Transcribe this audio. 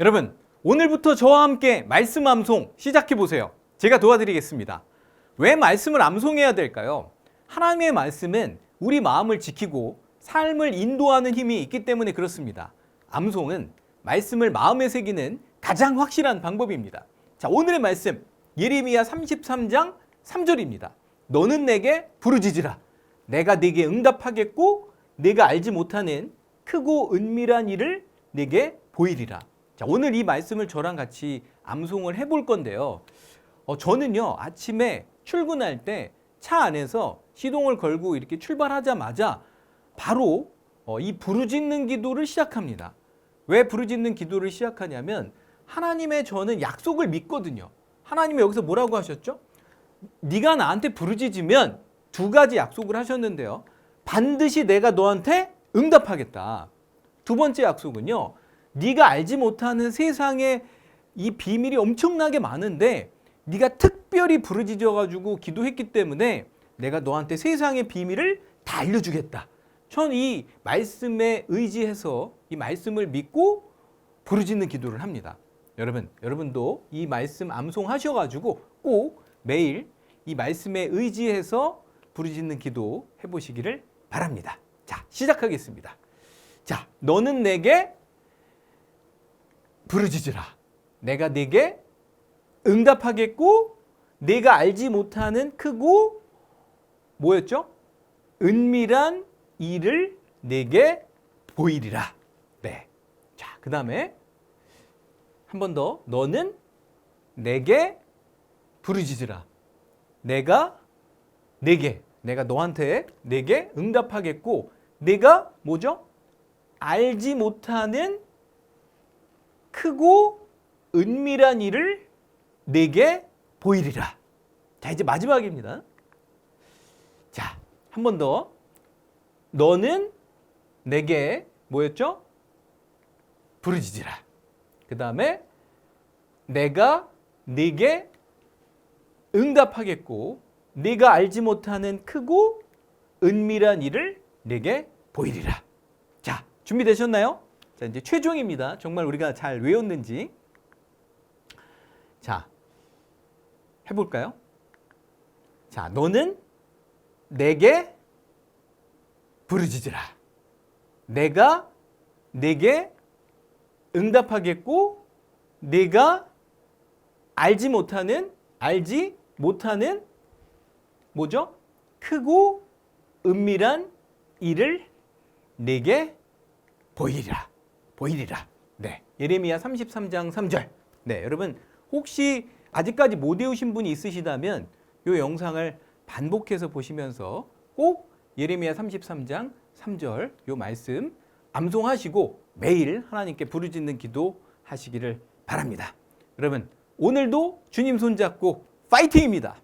여러분, 오늘부터 저와 함께 말씀 암송 시작해 보세요. 제가 도와드리겠습니다. 왜 말씀을 암송해야 될까요? 하나님의 말씀은 우리 마음을 지키고 삶을 인도하는 힘이 있기 때문에 그렇습니다. 암송은 말씀을 마음에 새기는 가장 확실한 방법입니다. 자, 오늘의 말씀 예레미야 33장 3절입니다. 너는 내게 부르짖으라. 내가 네게 응답하겠고 네가 알지 못하는 크고 은밀한 일을 네게 보이리라. 자, 오늘 이 말씀을 저랑 같이 암송을 해볼 건데요. 어, 저는요, 아침에 출근할 때 차 안에서 시동을 걸고 이렇게 출발하자마자 바로 어, 이 부르짖는 기도를 시작합니다. 왜 부르짖는 기도를 시작하냐면 하나님의 저는 약속을 믿거든요. 하나님이 여기서 뭐라고 하셨죠? 네가 나한테 부르짖으면 두 가지 약속을 하셨는데요. 반드시 내가 너한테 응답하겠다. 두 번째 약속은요. 네가 알지 못하는 세상에 이 비밀이 엄청나게 많은데 네가 특별히 부르짖어 가지고 기도했기 때문에 내가 너한테 세상의 비밀을 다 알려주겠다. 전 이 말씀에 의지해서 이 말씀을 믿고 부르짖는 기도를 합니다. 여러분, 여러분도 이 말씀 암송하셔 가지고 꼭 매일 이 말씀에 의지해서 부르짖는 기도 해보시기를 바랍니다. 자, 시작하겠습니다. 자, 너는 내게 부르짖으라. 내가 네게 응답하겠고 내가 알지 못하는 크고 뭐였죠? 은밀한 일을 내게 보이리라. 네. 자, 그 다음에 한 번 더 너는 내게 부르짖으라. 내가 내게 내가 너한테 내게 응답하겠고 내가 뭐죠? 알지 못하는 크고 은밀한 일을 내게 보이리라. 자, 이제 마지막입니다. 자, 한 번 더. 너는 내게 뭐였죠? 부르짖으라. 그 다음에 내가 네게 응답하겠고 네가 알지 못하는 크고 은밀한 일을 내게 보이리라. 자, 준비되셨나요? 자, 이제 최종입니다. 정말 우리가 잘 외웠는지. 자, 해볼까요? 자, 너는 내게 부르짖으라. 내가 내게 응답하겠고, 내가 알지 못하는, 알지 못하는, 뭐죠? 크고 은밀한 일을 내게 보이리라. 보이리라. 네. 예레미야 33장 3절. 네, 여러분 혹시 아직까지 못 외우신 분이 있으시다면 이 영상을 반복해서 보시면서 꼭 예레미야 33장 3절 요 말씀 암송하시고 매일 하나님께 부르짖는 기도 하시기를 바랍니다. 여러분 오늘도 주님 손잡고 파이팅입니다.